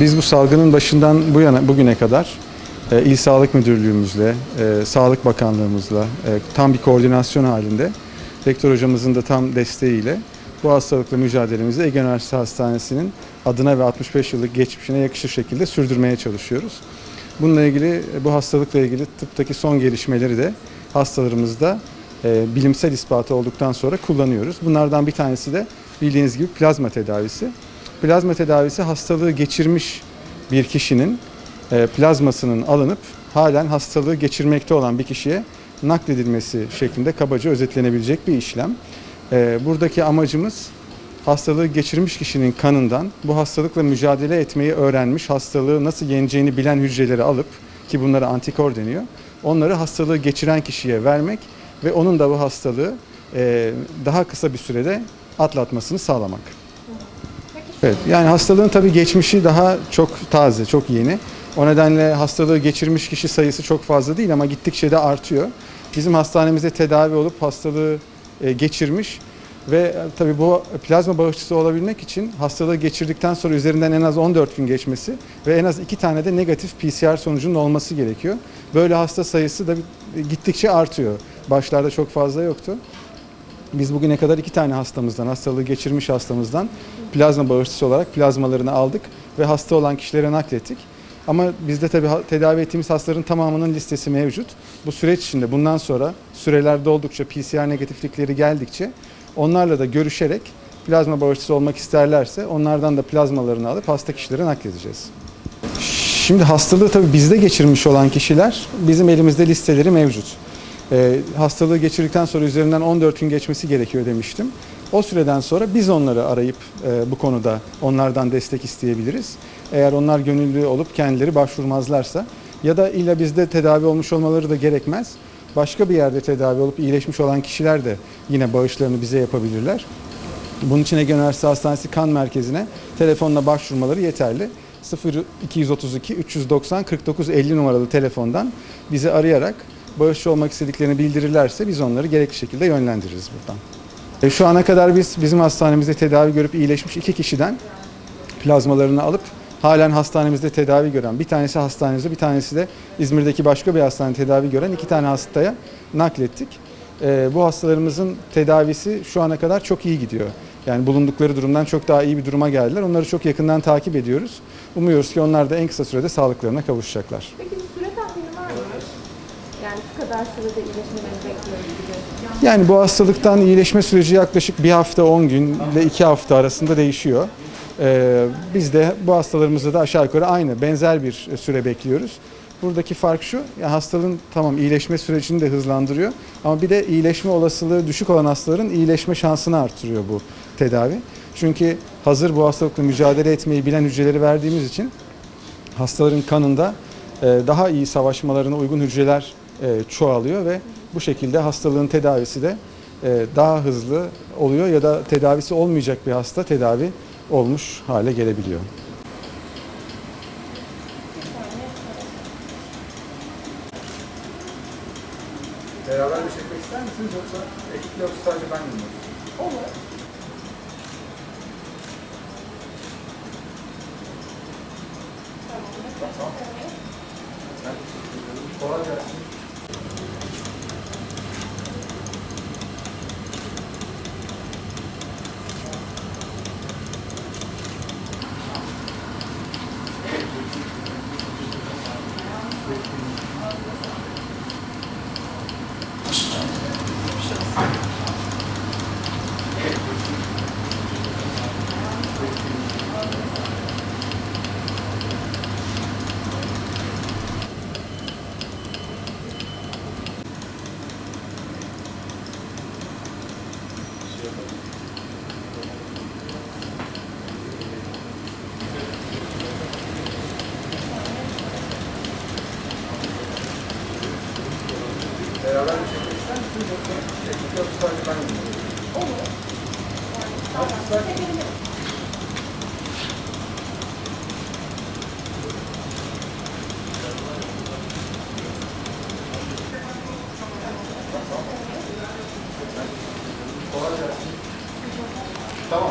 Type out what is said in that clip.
Biz bu salgının başından bu yana bugüne kadar e, İl Sağlık Müdürlüğümüzle, e, Sağlık Bakanlığımızla e, tam bir koordinasyon halinde rektör hocamızın da tam desteğiyle bu hastalıkla mücadelemizi Ege Üniversitesi Hastanesi'nin adına ve 65 yıllık geçmişine yakışır şekilde sürdürmeye çalışıyoruz. Bununla ilgili bu hastalıkla ilgili tıptaki son gelişmeleri de hastalarımızda e, bilimsel ispatı olduktan sonra kullanıyoruz. Bunlardan bir tanesi de bildiğiniz gibi plazma tedavisi. Plazma tedavisi hastalığı geçirmiş bir kişinin e, plazmasının alınıp halen hastalığı geçirmekte olan bir kişiye nakledilmesi şeklinde kabaca özetlenebilecek bir işlem. E, buradaki amacımız hastalığı geçirmiş kişinin kanından bu hastalıkla mücadele etmeyi öğrenmiş, hastalığı nasıl yeneceğini bilen hücreleri alıp ki bunlara antikor deniyor. Onları hastalığı geçiren kişiye vermek ve onun da bu hastalığı e, daha kısa bir sürede atlatmasını sağlamak. Evet, yani hastalığın tabii geçmişi daha çok taze, çok yeni. O nedenle hastalığı geçirmiş kişi sayısı çok fazla değil ama gittikçe de artıyor. Bizim hastanemizde tedavi olup hastalığı e, geçirmiş ve e, tabii bu plazma bağışçısı olabilmek için hastalığı geçirdikten sonra üzerinden en az 14 gün geçmesi ve en az 2 tane de negatif PCR sonucunun olması gerekiyor. Böyle hasta sayısı da gittikçe artıyor. Başlarda çok fazla yoktu. Biz bugüne kadar iki tane hastamızdan, hastalığı geçirmiş hastamızdan plazma bağışçısı olarak plazmalarını aldık ve hasta olan kişilere naklettik. Ama bizde tabii tedavi ettiğimiz hastaların tamamının listesi mevcut. Bu süreç içinde bundan sonra süreler doldukça PCR negatiflikleri geldikçe onlarla da görüşerek plazma bağışçısı olmak isterlerse onlardan da plazmalarını alıp hasta kişilere nakledeceğiz. Şimdi hastalığı tabii bizde geçirmiş olan kişiler bizim elimizde listeleri mevcut. Ee, hastalığı geçirdikten sonra üzerinden 14 gün geçmesi gerekiyor demiştim. O süreden sonra biz onları arayıp e, bu konuda onlardan destek isteyebiliriz. Eğer onlar gönüllü olup kendileri başvurmazlarsa ya da illa bizde tedavi olmuş olmaları da gerekmez. Başka bir yerde tedavi olup iyileşmiş olan kişiler de yine bağışlarını bize yapabilirler. Bunun için Ege Üniversitesi Hastanesi Kan Merkezi'ne telefonla başvurmaları yeterli. 0232 390 49 50 numaralı telefondan bizi arayarak bağışçı olmak istediklerini bildirirlerse biz onları gerekli şekilde yönlendiririz buradan. E, Şu ana kadar biz bizim hastanemizde tedavi görüp iyileşmiş iki kişiden plazmalarını alıp halen hastanemizde tedavi gören, bir tanesi hastanemizde bir tanesi de İzmir'deki başka bir hastane tedavi gören iki tane hastaya naklettik. Ee, bu hastalarımızın tedavisi şu ana kadar çok iyi gidiyor. Yani bulundukları durumdan çok daha iyi bir duruma geldiler. Onları çok yakından takip ediyoruz. Umuyoruz ki onlar da en kısa sürede sağlıklarına kavuşacaklar. Peki bir süre tahmini var mı? Yani şu kadar sürede iyileşmelerini bekliyoruz. Yani bu hastalıktan iyileşme süreci yaklaşık bir hafta 10 gün ile 2 hafta arasında değişiyor. Ee, biz de bu hastalarımızda da aşağı yukarı aynı benzer bir süre bekliyoruz. Buradaki fark şu, ya hastalığın tamam iyileşme sürecini de hızlandırıyor ama bir de iyileşme olasılığı düşük olan hastaların iyileşme şansını artırıyor bu tedavi. Çünkü hazır bu hastalıkla mücadele etmeyi bilen hücreleri verdiğimiz için hastaların kanında e, daha iyi savaşmalarına uygun hücreler çoğalıyor ve bu şekilde hastalığın tedavisi de e, daha hızlı oluyor ya da tedavisi olmayacak bir hasta tedavi olmuş hale gelebiliyor. Beraber bir çekmek ister misiniz yoksa ekip yoksa sadece ben mi? Olur. Kolay gelsin. Beraber bir çekmek ister misiniz yoksa ekip yoksa sadece ben mi? Olur. Tamam.